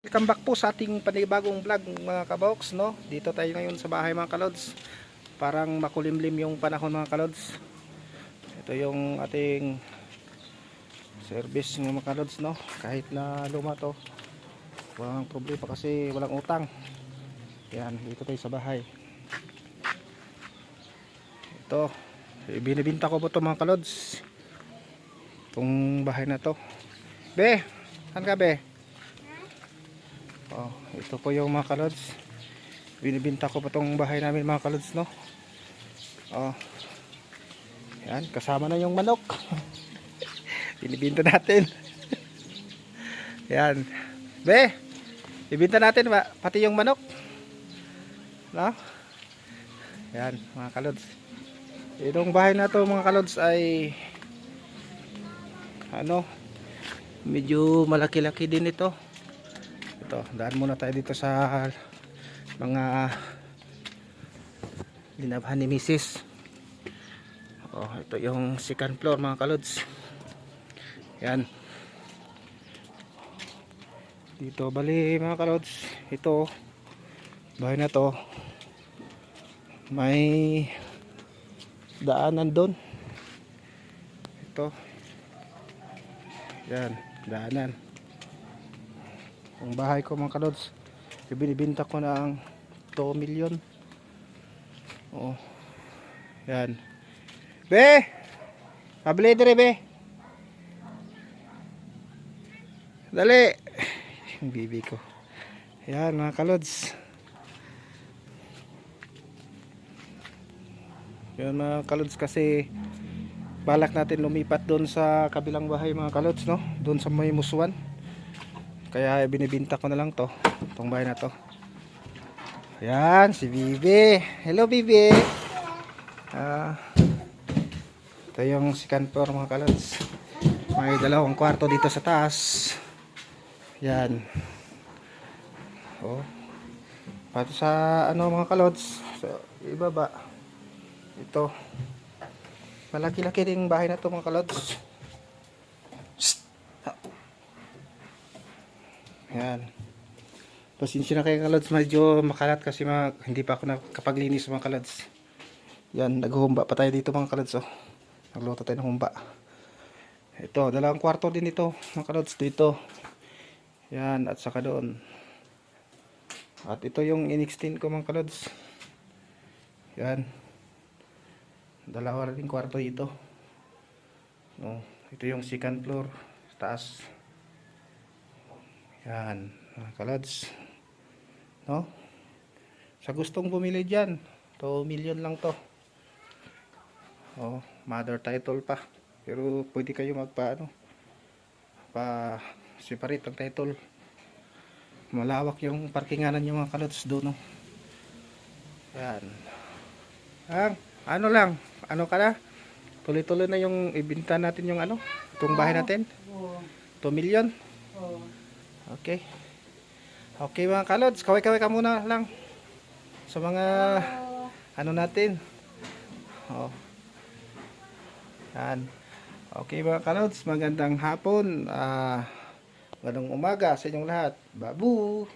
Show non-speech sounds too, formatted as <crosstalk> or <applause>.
Welcome back po sa ating panibagong vlog mga kabox no. Dito tayo ngayon sa bahay mga kalods. Parang makulimlim yung panahon mga kalods. Ito yung ating service ng mga kalods no. Kahit na luma to. Walang problema kasi walang utang. Yan, dito tayo sa bahay. Ito, binibinta ko po to mga kalods. Itong bahay na to. Be, saan ka be? Oh, ito po yung mga kalods. Binibinta ko pa tong bahay namin mga kalods, no? Oh. Yan, kasama na yung manok. <laughs> Binibinta natin. <laughs> Yan. Be, ibinta natin ba? Pati yung manok. No? Yan, mga kalods. Itong bahay na to mga kalods ay ano, medyo malaki-laki din ito ito daan muna tayo dito sa mga linabhan ni Mrs. oh ito yung second floor mga kalods. Yan. Dito bali mga kalods ito bahay na to. May daanan doon. Ito. Yan daanan ang bahay ko mga kalods binibinta ko na ang 2 million. Oh yan. Be! Pabili dire be. Dali. Yung bibi ko. Yan mga kalods. Yan mga kalods kasi balak natin lumipat doon sa kabilang bahay mga kalods no? Doon sa may musuan kaya binibinta ko na lang to itong bahay na to. Ayan si Bibi hello Bibi ah ito yung second floor mga kalods may dalawang kwarto dito sa taas. Yan oh. Pati sa ano mga kalods sa ibaba. Ito. Malaki-laki ding bahay na to mga kalods Yan. Pasensya na kayo kalods, medyo makalat kasi mga, hindi pa ako nakapaglinis mga kalods. Yan, naghumba pa tayo dito mga kalods. Oh. Nagluto tayo ng humba. Ito, dalawang kwarto din ito mga kalods dito. Yan, at saka doon. At ito yung in-extend ko mga kalods. Yan. Dalawa rin kwarto ito. No, ito yung second floor. Taas. Yan, mga kalods. No? Sa gustong bumili dyan, 2 million lang to. Oh, mother title pa. Pero pwede kayo magpa ano, pa separate ang title. Malawak yung parkinganan yung mga kalods doon. No? Yan. Ang, ano lang, ano ka na? Tuloy-tuloy na yung ibinta natin yung ano, itong bahay natin. 2 million. Okay. Okay mga kalods, kaway-kaway ka muna lang sa mga ano natin. Oh. Yan. Okay mga kalods, magandang hapon. Ah, magandang umaga sa inyong lahat. Babu.